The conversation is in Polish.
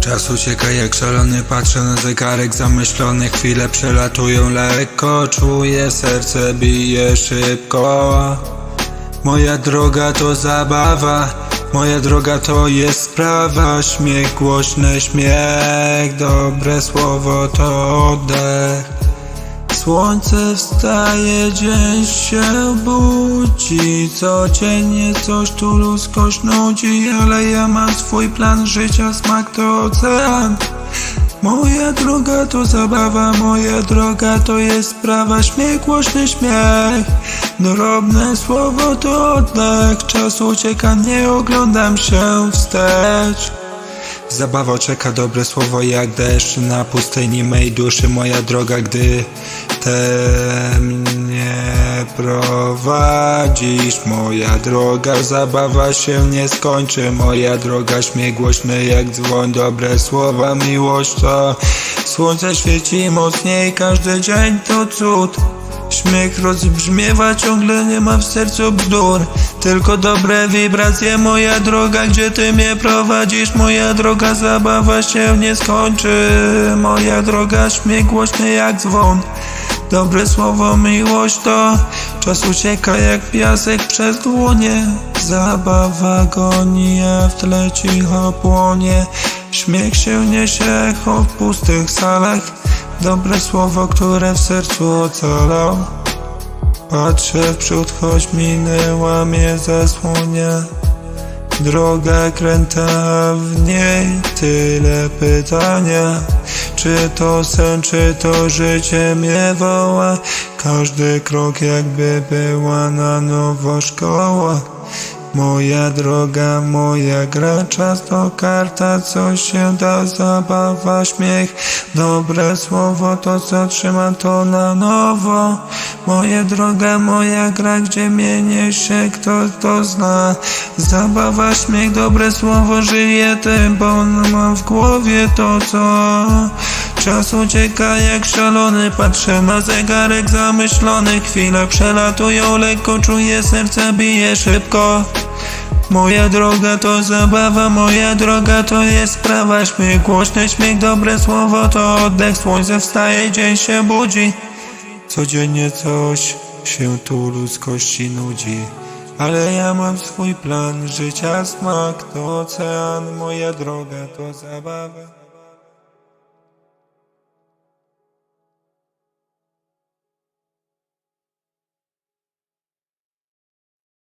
Czas ucieka jak szalony, patrzę na zegarek zamyślony Chwile przelatują lekko, czuję serce bije szybko. Moja droga to zabawa, moja droga to jest sprawa. Śmiech, głośny śmiech, dobre słowo to oddech Słońce wstaje, dzień się budzi. Codziennie coś tu ludzkość nudzi Ale ja mam swój plan życia, smak to ocean. Moja droga to zabawa, moja droga to jest sprawa. Śmiech, głośny śmiech Drobne słowo to oddech. Czas ucieka, nie oglądam się wstecz Zabawa czeka dobre słowo jak deszcz na pustyni mej duszy moja droga, gdy te mnie prowadzisz. Moja droga, zabawa się nie skończy. Moja droga, śmiech głośny jak dzwoń, dobre słowa, miłość to słońce świeci mocniej, każdy dzień to cud. Śmiech rozbrzmiewa, ciągle nie ma w sercu bzdur. Tylko dobre wibracje, moja droga, gdzie ty mnie prowadzisz? Moja droga, zabawa się nie skończy. Moja droga, śmiech głośny jak dzwon. Dobre słowo, miłość to Czas ucieka jak piasek przez dłonie. Zabawa goni, a w tle cicho płonie. Śmiech się niesie w pustych salach Dobre słowo, które w sercu ocalał. Patrzę w przód, choć minęła mnie zasłonia. Droga kręta, w niej tyle pytania. Czy to sen, czy to życie mnie woła? Każdy krok jakby była na nowo szkoła Moja droga, moja gra, czas to karta, co się da, zabawa, śmiech, dobre słowo, to co trzyma to na nowo. Moja droga, moja gra, gdzie mienie się, kto to zna. Zabawa, śmiech, dobre słowo, żyję tym, bo mam w głowie to co. Czas ucieka jak szalony, patrzę na zegarek zamyślony, chwile przelatują lekko, czuję serce bije szybko. Moja droga to zabawa, moja droga to jest sprawa. Śmiech, głośny śmiech, dobre słowo to oddech. Słońce wstaje, dzień się budzi. Codziennie coś się tu ludzkości nudzi. Ale ja mam swój plan życia, smak to ocean. Moja droga to zabawa